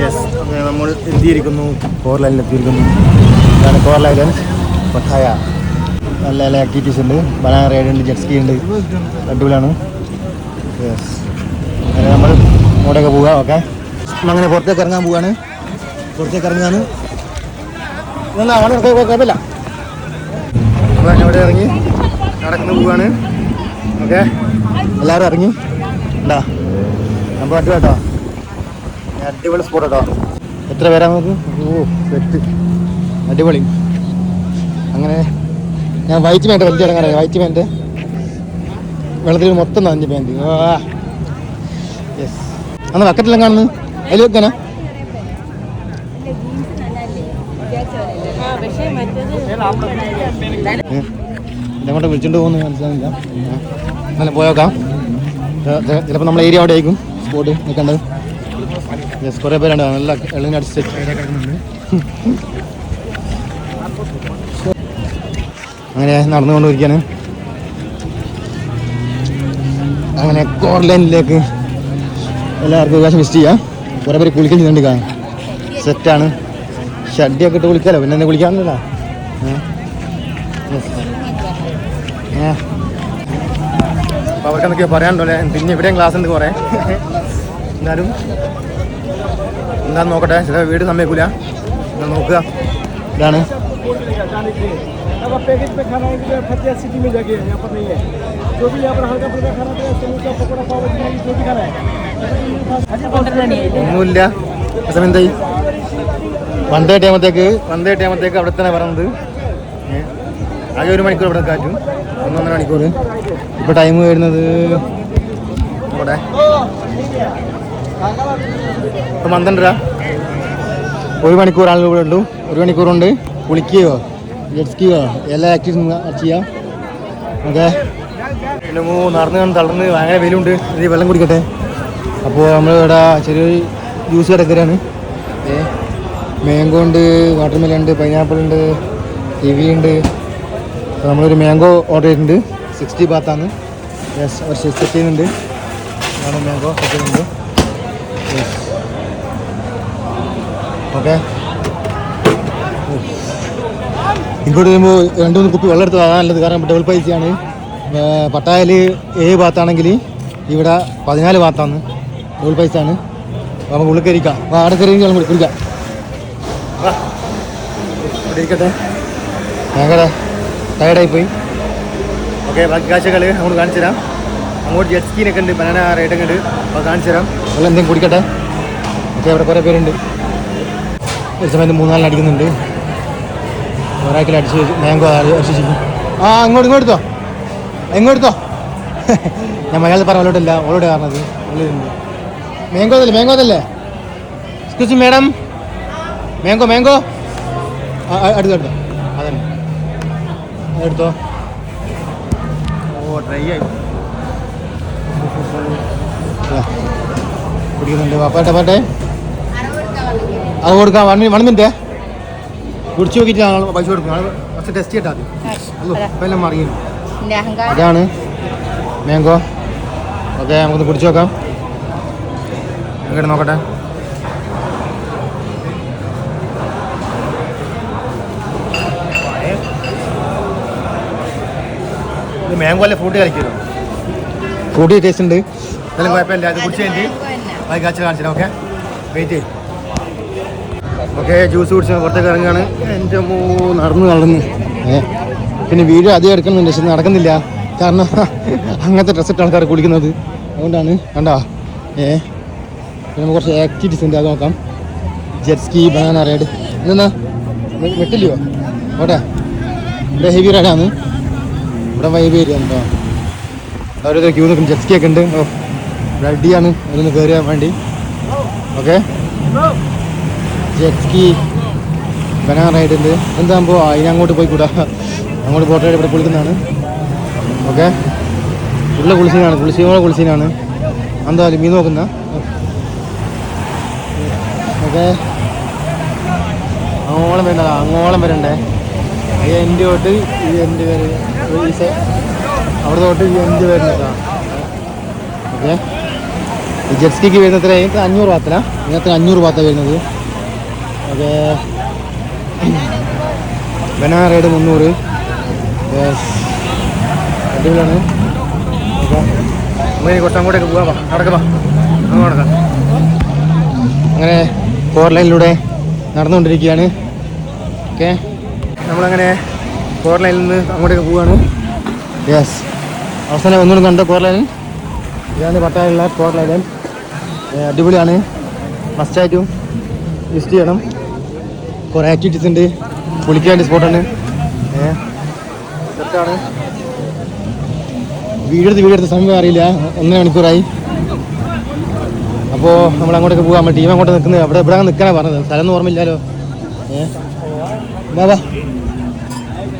Yes നമ്മൾ എത്തിയിരിക്കുന്നു. Core ലൈനിൽ എത്തിയിരിക്കുന്നു. ഇതാണ് കോർ ലൈൻ പട്ടായ നല്ല നല്ല ആക്ടിവിറ്റീസ് ഉണ്ട്. ബനാന റൈഡ് ഉണ്ട് ജെറ്റ് സ്കീ ഉണ്ട്. അടിപൊളിയാണ്. യെസ് അങ്ങനെ നമ്മൾ ഇങ്ങോട്ടൊക്കെ പോവുക ഓക്കെ? അങ്ങനെ പുറത്തേക്ക് ഇറങ്ങാൻ പോവാണ്. പുറത്തേക്ക് അങ്ങനെ കുഴപ്പമില്ല. അപ്പോൾ അവിടെ ഇറങ്ങി നടക്കുന്നു പോവാണ്. ഓക്കെ? എല്ലാവരും ഇറങ്ങി. ഉണ്ടാ നമ്പർ കേട്ടോ അടിപൊളി സ്പോട്ട് കേട്ടോ എത്ര പേരാ നമുക്ക് ഓ സെറ്റ് അടിപൊളി. അങ്ങനെ ഞാൻ വൈറ്റ് പാന്റ് വലിയ ഇറങ്ങാറ് വൈറ്റ് പാന്റ് വെള്ളത്തിൽ മൊത്തം നനഞ്ഞ പാന്റ് യെസ് അന്ന് ബക്കറ്റെല്ലാം കാണുന്നു അതിൽ വെക്കാനാ? ഇതങ്ങോട്ട് വിളിച്ചോണ്ട് പോകുന്നു മനസ്സിലാവില്ല എന്നാലും പോയോക്കാം. ചിലപ്പോൾ നമ്മളെ ഏരിയ അവിടെ ആയിരിക്കും. സ്പോട്ട് നിൽക്കേണ്ടത് യെസ് കുറേ പേരുണ്ട്. നല്ല എള്ളിനടിച്ച് സെറ്റ് അങ്ങനെ നടന്നുകൊണ്ടിരിക്കുകയാണ്. അങ്ങനെ കോർ ലൈനിലേക്ക് എല്ലാവർക്കും അവകാശം വിസിറ്റ് ചെയ്യാം. കുറേ പേര് കുളിക്കാൻ ചെയ്യുന്നുണ്ട് കാണാൻ സെറ്റാണ് ഷഡിയൊക്കെ ഇട്ട് കുളിക്കാലോ. പിന്നെ എന്നെ കുളിക്കാമെന്നല്ല അപ്പോൾ അവർക്ക് എന്തൊക്കെയോ പറയാനുണ്ടോ അല്ലേ? പിന്നെ ഇവിടെയും ക്ലാസ് ഉണ്ട് കുറേ. എന്നാലും എന്താ നോക്കട്ടെ? ചില വീട് സമ്മതിക്കില്ല എന്നാൽ നോക്കുക. ഇതാണ്. ഒന്നുമില്ല. എന്തായി? പണ്ട് കെട്ടിയാകുമ്പോഴത്തേക്ക് പണ്ട് കെട്ടിയാകുമ്പോഴത്തേക്ക് അവിടെ തന്നെ പറഞ്ഞത് ആകെ ഒരു മണിക്കൂർ ഇവിടെ കാറ്റും. ഒന്നൊന്നര മണിക്കൂർ. ഇപ്പൊ ടൈം വരുന്നത് ഇവിടെ. പന്ത്രണ്ടര. ഒരു ആളുകൾ ഇവിടെ ഉള്ളൂ. ഒരു മണിക്കൂറുണ്ട്. കുളിക്കുകയോ ജെറ്റ്സ്കിയോ എല്ലാ ആക്ടിവിറ്റീസും ചെയ്യാം. ഓക്കെ. പിന്നെ നടന്ന് തളർന്ന് ഭയങ്കര വെയിലുണ്ട്. ഇതിൽ വെള്ളം കുടിക്കട്ടെ. അപ്പോൾ നമ്മൾ ഇവിടെ ചെറിയൊരു ജ്യൂസ് കിടക്കലാണ് ഏ മാംഗോ ഉണ്ട് വാട്ടർ മെലൺ ഉണ്ട് പൈനാപ്പിൾ ഉണ്ട് കിവി ഉണ്ട്. അപ്പോൾ നമ്മളൊരു മാംഗോ ഓർഡർ ചെയ്തിട്ടുണ്ട്. സിക്സ്റ്റി ബാത്താണ് ഒരു സെറ്റ് ചെയ്യുന്നുണ്ട്. മാംഗോ സെറ്റ് ചെയ്യുന്നുണ്ട് ഓക്കെ. ഇങ്ങോട്ട് വരുമ്പോൾ രണ്ട് മൂന്ന് കുപ്പി വെള്ളം എടുത്ത് നല്ലത്. കാരണം ഡബിൾ പൈസയാണ് പട്ടായൽ ഏഴ് ഭാഗത്താണെങ്കിൽ ഇവിടെ പതിനാല് ഭാഗത്താണ് ഡബിൾ പൈസ ആണ്. അപ്പോൾ നമുക്ക് ഉള്ളിൽ കയറിക്കാം. അവിടെ കയറി നമുക്ക് കുടിക്കാം. ഇരിക്കട്ടെ. ഞങ്ങളുടെ ടയർഡായി പോയി. ഓക്കെ ബാക്കി കാഴ്ചകൾ നമ്മൾ കാണിച്ചു തരാം അങ്ങോട്ട് ജെറ്റ് സ്കീനൊക്കെ ഉണ്ട്. ബനാന റൈഡൊക്കെ ഉണ്ട്. അപ്പോൾ കാണിച്ചു തരാം. നിങ്ങൾ എന്തെങ്കിലും കുടിക്കട്ടെ? ഓക്കെ അവിടെ കുറേ പേരുണ്ട്. ഒരു സമയത്ത് മൂന്നാലിന് അടിക്കുന്നുണ്ട്. ഒരാക്കിൽ അടിച്ച് മാംഗോ അടിച്ചിരിക്കും. ആ ഇങ്ങോട്ട് ഇങ്ങോട്ട് എടുത്തോ. എങ്ങോട്ട് ഞാൻ മലയാളത്തിൽ പറഞ്ഞ അവളോടല്ല അവളോട് കാരണത് മാംഗോ അതല്ലേ മാംഗോ അതല്ലേ? എക്സ്ക്യൂസ് മാഡം മാംഗോ മാംഗോ അടുത്തോ എടുത്തോ അതന്നെ. അതെടുത്തോ ഓ ഡ്രൈ ആയി. കുടിക്കുന്നുണ്ട് പാട്ടെ പാട്ടെ? അത് കൊടുക്കാം. One one minute. കുടിച്ചു നോക്കിയിട്ട് ഞങ്ങൾ പൈസ കൊടുക്കും. കുറച്ച് ടെസ്റ്റ് ചെയ്തിട്ടാ അത് എല്ലാം മറിയും അതാണ് മാംഗോ. ഓക്കെ നമുക്കൊന്ന് കുടിച്ചു നോക്കാം. എങ്ങോട്ട് നോക്കട്ടെ? ഇത് മാംഗോ അല്ലേ? ഫ്രൂട്ട് കളിക്കുന്നു ഫ്രൂട്ടി ടേസ്റ്റ് ഉണ്ട്. എന്നാലും കുഴപ്പമില്ല. അത് കുടിച്ചു കഴിഞ്ഞിട്ട് കാച്ച കാണിച്ചില്ല ഓക്കെ വെയിറ്റ് ചെയ്യും ഓക്കെ ജ്യൂസ് കുടിച്ച് പുറത്തേക്ക് ഇറങ്ങുകയാണ്. എന്റെ മൂ നടന്ന് നടന്ന്. ഏ? പിന്നെ വീഡിയോ അധികം എടുക്കുന്നുണ്ട് പക്ഷെ നടക്കുന്നില്ല. കാരണം അങ്ങനത്തെ ഡ്രസ്സ് ഇട്ട് ആൾക്കാർ കുളിക്കുന്നത്. അതുകൊണ്ടാണ് കണ്ടാ? ഏ? പിന്നെ നമുക്ക് കുറച്ച് ആക്ടിവിറ്റീസ് ഉണ്ട് അത് നോക്കാം. ജെറ്റ് സ്കീ ബനാന റൈഡ് എന്നാ വെട്ടില്ലയോ? ഓട്ടെ ഇവിടെ ഹെവി റൈഡാണ് ഇവിടെ വൈബ് ഏരിയ ഉണ്ടോ ഓരോരുത്തർ ക്യൂ നിൽക്കും ജെറ്റ് സ്കീ ഒക്കെ ഉണ്ട്. ഓ. റെഡിയാണ്. അതിലൊന്ന് കയറിയാൻ വേണ്ടി. ഓക്കെ? ജെറ്റ്സ്കി ബനാൻ റൈഡുണ്ട് എന്താകുമ്പോൾ അതിന് അങ്ങോട്ട് പോയി കൂടാ അങ്ങോട്ട് റൈഡ് ഇവിടെ കുളിക്കുന്നതാണ് ഓക്കെ? ഉള്ള കുളിസീനാണ്. കുളിസീനോടെ കുളിസീനാണ്. എന്തായാലും മീൻ നോക്കുന്ന. ഓക്കെ? അങ്ങോളം വരണ്ട. അങ്ങോളം വരണ്ടേ. എന്റെ തൊട്ട് ഈ എന്റെ പേര് അവിടെ തൊട്ട് ഈ എന്റെ പേരുണ്ടാ ഓക്കെ? ഈ ജെറ്റ് സ്കിക്ക് വരുന്നത് എത്ര ഇതിനകത്ത് അഞ്ഞൂറ് ബാത്തിലാണ് ഇതിനകത്ത് അഞ്ഞൂറ് ബാത്താണ് വരുന്നത്. അത് ബനാന റൈഡ് മുന്നൂറ്. അടിപൊളിയാണ്. ഓക്കെ ഇനി കുറച്ച് അങ്ങോട്ടേക്ക് പോകാം നടക്കാം നടക്കാം. അങ്ങനെ ഫോർ ലൈനിലൂടെ നടന്നുകൊണ്ടിരിക്കുകയാണ്. ഓക്കെ നമ്മളങ്ങനെ ഫോർ ലൈനിൽ നിന്ന് അങ്ങോട്ടേക്ക് പോവുകയാണ് യെസ് അവസാനം ഒന്നുകൂടെ കണ്ടോ ഫോർ ലൈനിൽ ഇതാണ് പട്ടായുള്ള ഫോർ ലൈൻ അടിപൊളിയാണ്. മസ്റ്റായിട്ടും വിസിറ്റ് ചെയ്യണം. കുറേ ആക്ടിവിറ്റീസ് ഉണ്ട്. കുളിക്കാൻ സ്പോട്ടാണ് സെറ്റാണ് വീടെടുത്ത് വീടെടുത്ത് സമയം അറിയില്ല. ഒന്നര മണിക്കൂറായി. അപ്പോൾ നമ്മൾ അങ്ങോട്ടൊക്കെ പോകാൻ നമ്മൾ ടീം അങ്ങോട്ട് നിൽക്കുന്നത്. അവിടെ ഇവിടെ നിൽക്കാനാണ് പറഞ്ഞത്. സ്ഥലം എന്ന് ഓർമ്മയില്ലല്ലോ. ഏതാ വാ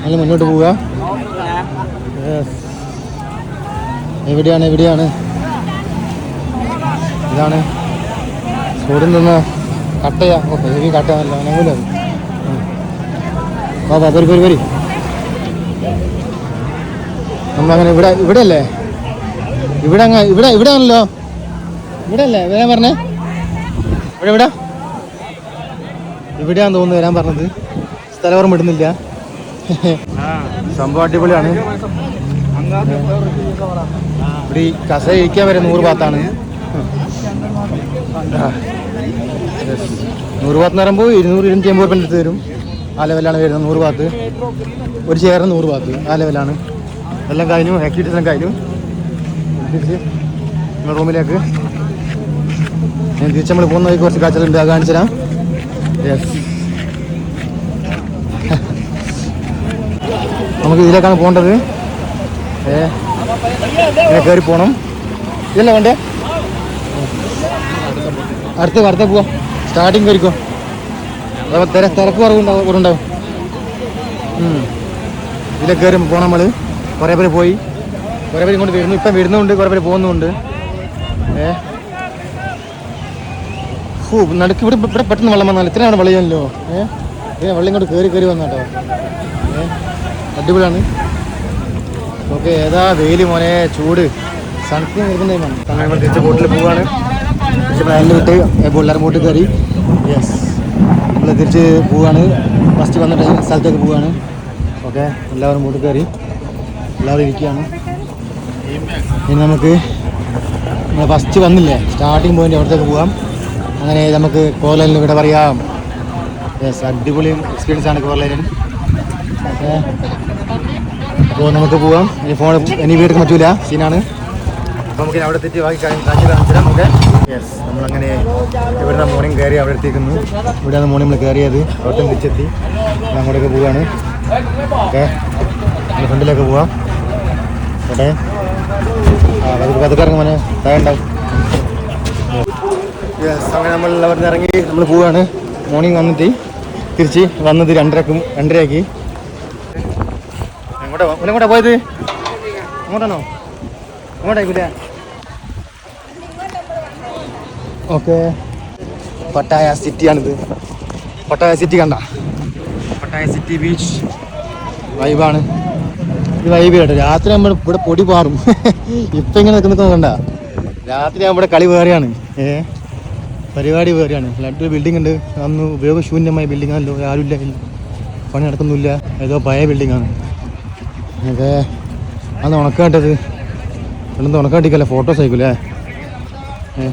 നമ്മൾ മുന്നോട്ട് പോവുക. എവിടെയാണ് എവിടെയാണ്? ഇതാണ് സ്കൂളിൽ നിന്ന് കട്ടയാ. ഓ ഹെവി കട്ടയാണല്ലോ അനങ്ങൂല അത്. വാ വാ വരി വരി വരി. നമ്മളങ്ങനെ ഇവിടെ ഇവിടെ അല്ലേ ഇവിടെ അങ്ങ് ഇവിടെ ഇവിടെ ആണല്ലോ ഇവിടെ അല്ലേ വരാൻ പറഞ്ഞേ. ഇവിടെ ഇവിടെ. ഇവിടെയാന്ന് തോന്നുന്നു വരാൻ പറഞ്ഞത്. സ്ഥലം ഓർമ്മ ഇടുന്നില്ല സംഭവം അടിപൊളിയാണ്. ഇവിടെ ഈ കസ ഇരിക്കാൻ വരെ നൂറ് ഭാഗത്താണ്. നൂറ് ഭാഗത്ത് പറയുമ്പോൾ ഇരുന്നൂറ് ഇരുന്നൂറ്റി അമ്പത് രൂപ അടുത്ത് വരും. ആ ലെവലാണ് വരുന്നത് നൂറ് ഭാഗത്ത് ഒരു ചെയറിന് നൂറ് ഭാഗത്ത് ആ ലെവലാണ് എല്ലാം കഴിഞ്ഞു. ആക്ടിവിറ്റീസ് എല്ലാം കഴിഞ്ഞു. തിരിച്ച് റൂമിലേക്ക് ഞാൻ തിരിച്ച് നമ്മൾ പോകുന്ന കുറച്ച് കാച്ചലുണ്ട് അത് കാണിച്ചു നമുക്ക് ഇതിലേക്കാണ് പോകേണ്ടത്. ഏ കയറി പോകണം ഇതല്ലേ വേണ്ടേ? അടുത്ത അടുത്ത പോവാ. സ്റ്റാർട്ടിങ് കയറിക്കോ അപ്പോൾ തിര തിരക്ക് കുറവുണ്ടാവും. ഉണ്ടാവും ഇതിലെ കയറി പോകണം നമ്മൾ കുറേ പേര് പോയി. കുറേ പേര് ഇങ്ങോട്ട് വരുന്നു. ഇപ്പം വരുന്നുണ്ട്. കുറേ പേര് പോകുന്നുണ്ട്. ഏ? ഹൂ നടുക്ക് ഇവിടെ ഇവിടെ പെട്ടെന്ന് വെള്ളം വന്നാൽ ഇത്രയാണ് വെള്ളമല്ലോ ഏ? ഏ വെള്ളം ഇങ്ങോട്ട് കയറി കയറി വന്നാട്ടോ ഏ? അടിപൊളിയാണ്. ഓക്കെ ഏതാ വെയിൽ മോനെ? ചൂട്. സൺസ്ക്രീൻ നിർബന്ധമാണ് തിരിച്ച് ബോട്ടിൽ പോവാണ് പ്ലാനിൽ വിട്ട് എല്ലാവരും ബോട്ടിൽ കയറി. യെസ് നമ്മൾ തിരിച്ച് പോവുകയാണ് ഫസ്റ്റ് വന്ന സ്ഥലത്തേക്ക് പോവുകയാണ് ഓക്കെ എല്ലാവരും ബോട്ടിൽ കയറി. എല്ലാവരും ഇരിക്കുകയാണ്. ഇനി നമുക്ക് നമ്മൾ ഫസ്റ്റ് വന്നില്ലേ? സ്റ്റാർട്ടിങ് പോയിന്റ് അവിടത്തേക്ക് പോവാം? അങ്ങനെ നമുക്ക് കോലലിന് ഇവിടെ പറയാം. യെസ് അടിപൊളി എക്സ്പീരിയൻസ് ആണ് ഓക്കെ അപ്പോൾ നമുക്ക് പോവാം. ഇനി ഫോൺ ഇനി വീട്ടിൽ പറ്റൂല. സീനാണ് അപ്പോൾ നമുക്ക് അവിടെ തെറ്റി ബാക്കി കാര്യം കാഴ്ച കാണിച്ചിടാം ഓക്കെ യെസ് നമ്മളങ്ങനെ ഇവിടുന്ന് മോർണിംഗ് കയറി അവിടെ എത്തിക്കുന്നു. ഇവിടെയാണ് മോർണിംഗ് നമ്മൾ കയറിയത്. അവിടെ തിരിച്ചെത്തി. അങ്ങോട്ടൊക്കെ പോവുകയാണ് ഓക്കെ. നമ്മൾ ഫ്രണ്ടിലേക്ക് പോവാം. ഓക്കെ. ആ അതൊക്കെ അതൊക്കെ മോനെ. താഴെ യെസ് അങ്ങനെ നമ്മൾ അവിടെ നിന്ന് ഇറങ്ങി നമ്മൾ പോവുകയാണ് മോർണിംഗ് വന്നിട്ട് തിരിച്ച് വന്നത് രണ്ടരക്കും രണ്ടരയാക്കി. എങ്ങോട്ടാ എങ്ങോട്ടാ പോയത്? അങ്ങോട്ടാണോ അങ്ങോട്ടായിക്കൂല ഓക്കെ. പട്ടായ സിറ്റിയാണിത്. പട്ടായ സിറ്റി കണ്ട. പട്ടായ സിറ്റി ബീച്ച് വൈബാണ് ഇത് വൈബ് കേട്ടോ. രാത്രി നമ്മൾ ഇവിടെ പൊടി പാറും. ഇപ്പം ഇങ്ങനെ നിൽക്കുന്ന കണ്ട. രാത്രി ഇവിടെ കളി വേറെയാണ്. ഏ? പരിപാടി വേറെയാണ്. ലഡു ബിൽഡിംഗ് ഉണ്ട്. അന്ന് ഉപയോഗശൂന്യമായ ബിൽഡിംഗ് ആണല്ലോ. ആരുമില്ല. പണി നടക്കുന്നില്ല. ഏതോ പഴയ ബിൽഡിംഗ് ആണ്. അതെ. അന്ന് ഉണക്കാട്ടത്. ഇവിടെ ഉണക്കാട്ടിക്കല്ലേ ഫോട്ടോസ് ആയിക്കൂലേ ഏ?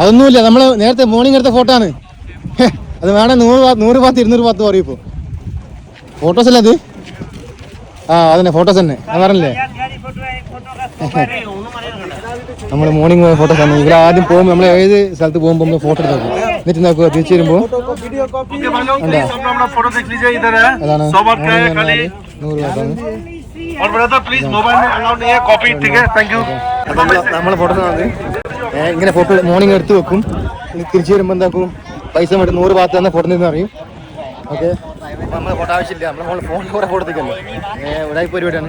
അതൊന്നുമില്ല. നമ്മൾ നേരത്തെ മോർണിംഗ് എടുത്ത ഫോട്ടോ ആണ്. അത് വേണം നൂറ് നൂറ് പത്ത് ഇരുന്നൂറ് പത്ത് പറയും ഇപ്പോൾ ഫോട്ടോസ് അല്ലേ അത്? ആ അതന്നെ ഫോട്ടോസ് തന്നെ. അത് പറഞ്ഞില്ലേ? നമ്മൾ മോർണിംഗ് ഫോട്ടോസ് ആണ്. ഇവിടെ ആദ്യം പോകും നമ്മൾ ഏത് സ്ഥലത്ത് പോകുമ്പോൾ നമ്മൾ ഫോട്ടോ എടുത്തു എന്നിട്ട് നോക്കുക തിരിച്ചു വരുമ്പോൾ അതാണ്. നൂറ് പാത്താണ് നമ്മൾ ഫോട്ടോ ഇങ്ങനെ ഫോട്ടോ മോർണിംഗ് എടുത്തു വെക്കും. തിരിച്ചു വരുമ്പോൾ എന്താക്കും? പൈസ വേണ്ടി നൂറ് ഭാഗത്ത് തന്നെ ഫോട്ടോ നിന്ന് അറിയും. ഓക്കെ. നമ്മളെ ഫോട്ടോ ആവശ്യമില്ല. നമ്മളെ ഫോണിൽ കൂടെ ഫോട്ടോ എടുക്കല്ലോ? ഇവിടെ പരിപാടിയാണ്.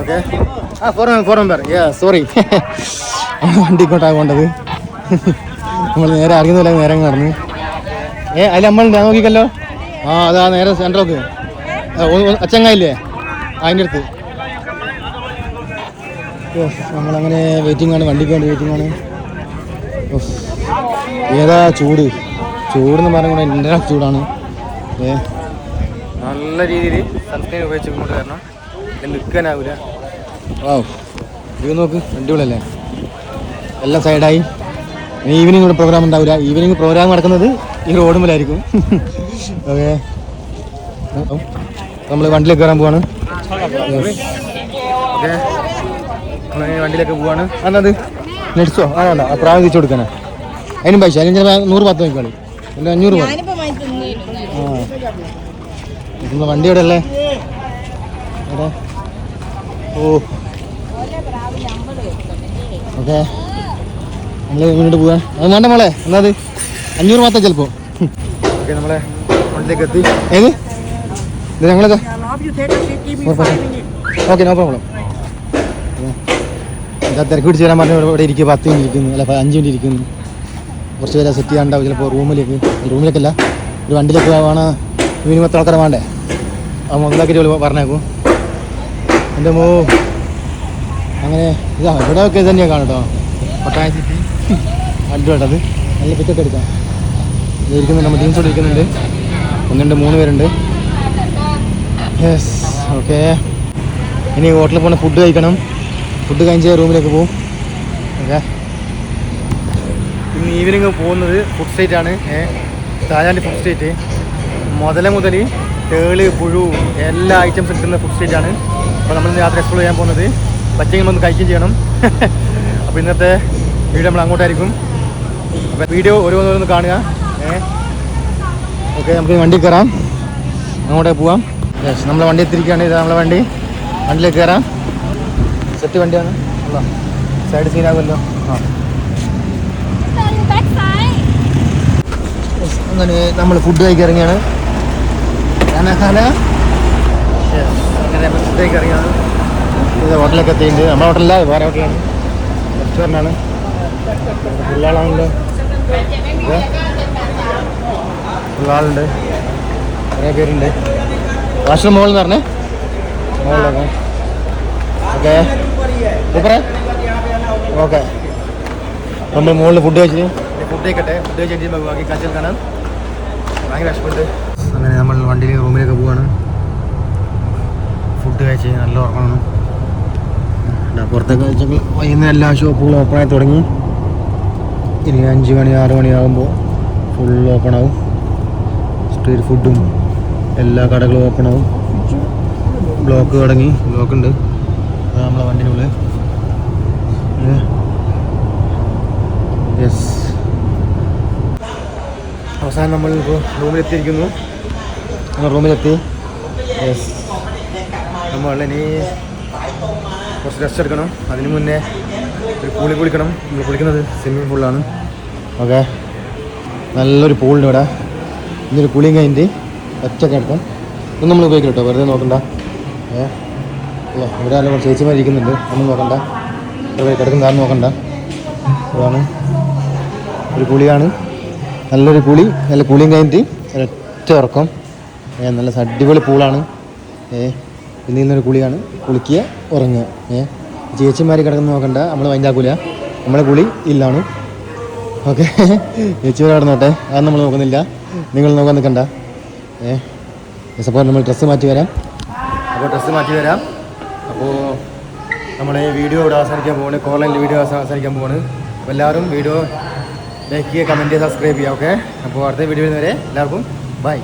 ഓക്കെ. ആ ഫോർ ഫോർ മെമ്പർ സോറി വണ്ടി ഇങ്ങോട്ടാണ് പോകേണ്ടത് നമ്മൾ നേരെ അറിയുന്നില്ല നേരെ കടന്ന് ഏ അതിൽ നമ്മൾ നോക്കിക്കല്ലോ. ആ അതാ നേരെ സെൻട്രോക്ക് അച്ചങ്ങായില്ലേ അതിന്റെ അടുത്ത്. നമ്മളങ്ങനെ വെയിറ്റിംഗ് ആണ് വണ്ടിക്ക് വേണ്ടി വെയിറ്റിംഗ് ആണ്. ഏതാ ചൂട്? ചൂടെന്ന് പറഞ്ഞാൽ എന്റെ ചൂടാണ്. ഏ. നല്ല രീതിയിൽ സൺസ്ക്രീൻ ഉപയോഗിച്ച് കൊണ്ട് വരണം. ഇത് നിൽക്കാനാവില്ല ഓ നോക്ക് അടിപൊളിയല്ലേ? എല്ലാം സൈഡായി ഈവനിങ് ഇവിടെ പ്രോഗ്രാം ഉണ്ടാവില്ല ഈവനിങ് പ്രോഗ്രാം നടക്കുന്നത് ഈ റോഡ് റോഡുമ്പിലായിരിക്കും ഓക്കെ നമ്മൾ വണ്ടിയിലേക്ക് കയറാൻ പോവാണ്. ഓക്കെ വണ്ടിയിലേക്ക് പോവാണ്. അന്നത് നെറ്റ്സോ ആ വേണ്ട. തിരിച്ചു കൊടുക്കാനാ അതിനും പൈസ. അല്ലെങ്കിൽ നൂറ് പത്ത് നോക്കിക്കോളി അല്ല അഞ്ഞൂറ് ആ. വണ്ടി എവിടെ അല്ലേ എവിടെ? ഓ. ഓക്കെ. നമ്മൾ വീണ്ടും പോവാ. അത് വേണ്ട മോളെ. എന്നാ അത്? അഞ്ഞൂറ് മാത്രം ചിലപ്പോൾ ഓക്കെ നമ്മളെ വണ്ടിയിലേക്ക് എത്തി. ഏത്? ഇത് ഞങ്ങളത് ഓക്കെ നോ പ്രോബ്ലം തിരക്ക് പിടിച്ച് വരാൻ പറഞ്ഞു ഇവിടെ ഇരിക്കും. പത്ത് മിനിറ്റ് ഇരിക്കുന്നു. അല്ല അഞ്ച് മിനിറ്റ് ഇരിക്കുന്നു. കുറച്ച് പേരെ സെറ്റ് ചെയ്യാണ്ടാവും ചിലപ്പോൾ റൂമിലേക്ക് റൂമിലേക്കല്ല ഒരു വണ്ടിയിലേക്ക് വേണം മിനിമം എത്ര ആൾക്കാരെ വേണ്ടേ? ആ മുതലാക്കിയിട്ട് പറഞ്ഞേക്കും. എന്റെ മോ അങ്ങനെ ഇതാ ഇവിടെ ഒക്കെ ഇത് തന്നെയാണ് കാണട്ടോ. പട്ടായ സിറ്റി അടിപൊളിട്ടത് നല്ല പിക്കൊക്കെ എടുക്കാം. ഇരിക്കുന്നുണ്ട് നമ്മൾ ടീംസോട് ഇരിക്കുന്നുണ്ട്. ഒന്ന് രണ്ട് മൂന്ന് പേരുണ്ട്. യെസ് ഓക്കെ ഇനി ഹോട്ടലിൽ പോകണം ഫുഡ് കഴിക്കണം. ഫുഡ് കഴിഞ്ഞ റൂമിലേക്ക് പോകും ഓക്കെ. ഇന്ന് ഈവനിങ് പോകുന്നത് ഫുഡ് സ്ട്രീറ്റ് ആണ്. താജാന്റെ ഫുഡ് സ്ട്രീറ്റ് മുതല മുതൽ തേൾ പുഴു എല്ലാ ഐറ്റംസ് കിട്ടുന്ന ഫുഡ് സ്ട്രീറ്റ് ആണ്. അപ്പോൾ നമ്മൾ യാത്ര എക്സ്പ്ലോർ ചെയ്യാൻ പോകുന്നത്. പച്ചയും ഒന്ന് കഴിക്കുകയും ചെയ്യണം. അപ്പോൾ ഇന്നത്തെ വീഡിയോ നമ്മൾ അങ്ങോട്ടായിരിക്കും. അപ്പോൾ വീഡിയോ ഓരോന്നോരോന്ന് കാണുക. ഓക്കെ നമുക്ക് വണ്ടി കയറാം. അങ്ങോട്ടേക്ക് പോവാം. നമ്മളെ വണ്ടി എത്തിരിക്കുകയാണ് ഇതാ നമ്മളെ വണ്ടി. വണ്ടിയിലേക്ക് കയറാം. സെറ്റ് വണ്ടിയാണ്. അല്ല സൈഡ് സീനാകുമല്ലോ അങ്ങനെ നമ്മൾ ഫുഡ് കഴിക്കാൻ ഇറങ്ങിയാണ് ഇത് ഹോട്ടലൊക്കെ എത്തിയിട്ടുണ്ട്. നമ്മുടെ ഹോട്ടലല്ല വേറെ ഹോട്ടലാണ് റെസ്റ്റോറന്റാണ് പിള്ളേളാണല്ലോ ഫുള്ളാളുണ്ട് കുറേ പേരുണ്ട്. വാഷ്റൂം മോളെന്ന് പറഞ്ഞേ? മുകളിലൊക്കെ ഓക്കെ. സൂപ്പറേ ഓക്കെ. നമ്മൾ മുകളിൽ ഫുഡ് കഴിച്ച് ഫുഡ് കഴിക്കട്ടെ. ഫുഡ് കഴിച്ചിട്ട് ബാക്കി കാഴ്ചകൾ കാണാം. ഭയങ്കര വിഷമുണ്ട് അങ്ങനെ നമ്മൾ വണ്ടിയിൽ റൂമിലേക്ക് പോവാണ്. ഫുഡ് കഴിച്ച് നല്ല ഉറങ്ങണം. പുറത്തൊക്കെ വെച്ചെങ്കിൽ വൈകുന്നേരം എല്ലാ ഷോപ്പുകളും ഓപ്പണായി തുടങ്ങി. ഇനി അഞ്ച് മണി ആറ് മണിയാകുമ്പോൾ ഫുൾ ഓപ്പണാവും സ്ട്രീറ്റ് ഫുഡും എല്ലാ കടകളും ഓപ്പണാവും ബ്ലോക്ക് തുടങ്ങി. ബ്ലോക്ക് ഉണ്ട് നമ്മളെ വണ്ടിന്റെ ഉള്ളിൽ. യെസ് അവസാനം നമ്മൾ ഇപ്പോൾ റൂമിലെത്തിയിരിക്കുന്നു. നമ്മൾ റൂമിലെത്തി. യെസ് നമ്മൾ ഇനി കുറച്ച് റെസ്റ്റ് എടുക്കണം. അതിന് മുന്നേ ഒരു പൂളി കുളിക്കണം. നമ്മൾ കുളിക്കുന്നത് സ്വിമ്മിങ് പൂളിലാണ് ഓക്കെ നല്ലൊരു പൂളുണ്ട് ഇവിടെ. ഇന്നൊരു കുളിയും കഴിഞ്ഞിട്ട് ഒറ്റയ്ക്ക് എടുക്കാം ഇതൊന്നും നമ്മൾ ഉപയോഗിക്കട്ടോ കേട്ടോ. വെറുതെ നോക്കണ്ട. ഏ? അല്ല? ഇവിടെ നല്ല കുറച്ച് ചേച്ചിമാരിക്കുന്നുണ്ട് ഒന്നും നോക്കണ്ട. ഇവിടെ കിടക്കും കാരണം നോക്കണ്ട. അതാണ് ഒരു കുളിയാണ് നല്ലൊരു കുളി നല്ല കുളിയും കഴിഞ്ഞിട്ട് ഒരൊറ്റ ഉറക്കം. നല്ല അടിപൊളി പൂളാണ്. ഏ ഇന്ന് ഇന്നൊരു കുളിയാണ് കുളിക്കുക ഉറങ്ങുക ഏ ചേച്ചിമാർ കിടക്കുന്ന നോക്കണ്ട. നമ്മൾ വൈൻഡാക്കൂല നമ്മളെ കുളി ഇല്ലാണ്. ഓക്കെ. ചേച്ചിമാർ കിടന്നോട്ടെ അത് നമ്മൾ നോക്കുന്നില്ല. നിങ്ങൾ നോക്കാൻ നിൽക്കണ്ട ഏ അപ്പോൾ നമ്മൾ ഡ്രസ്സ് മാറ്റി വരാം. അപ്പോൾ ഡ്രസ്സ് മാറ്റി വരാം. അപ്പോൾ നമ്മൾ ഈ വീഡിയോ ഇവിടെ അവസാനിക്കാൻ പോവാണ്. കോളേജിൽ വീഡിയോ അവസാനിക്കാൻ പോവാണ്. അപ്പോൾ എല്ലാവരും വീഡിയോ ലൈക്ക് ചെയ്യുക കമന്റ് ചെയ്യുക സബ്സ്ക്രൈബ് ചെയ്യുക ഓക്കെ അപ്പോൾ അടുത്ത വീഡിയോ വരെ എല്ലാവർക്കും ബൈ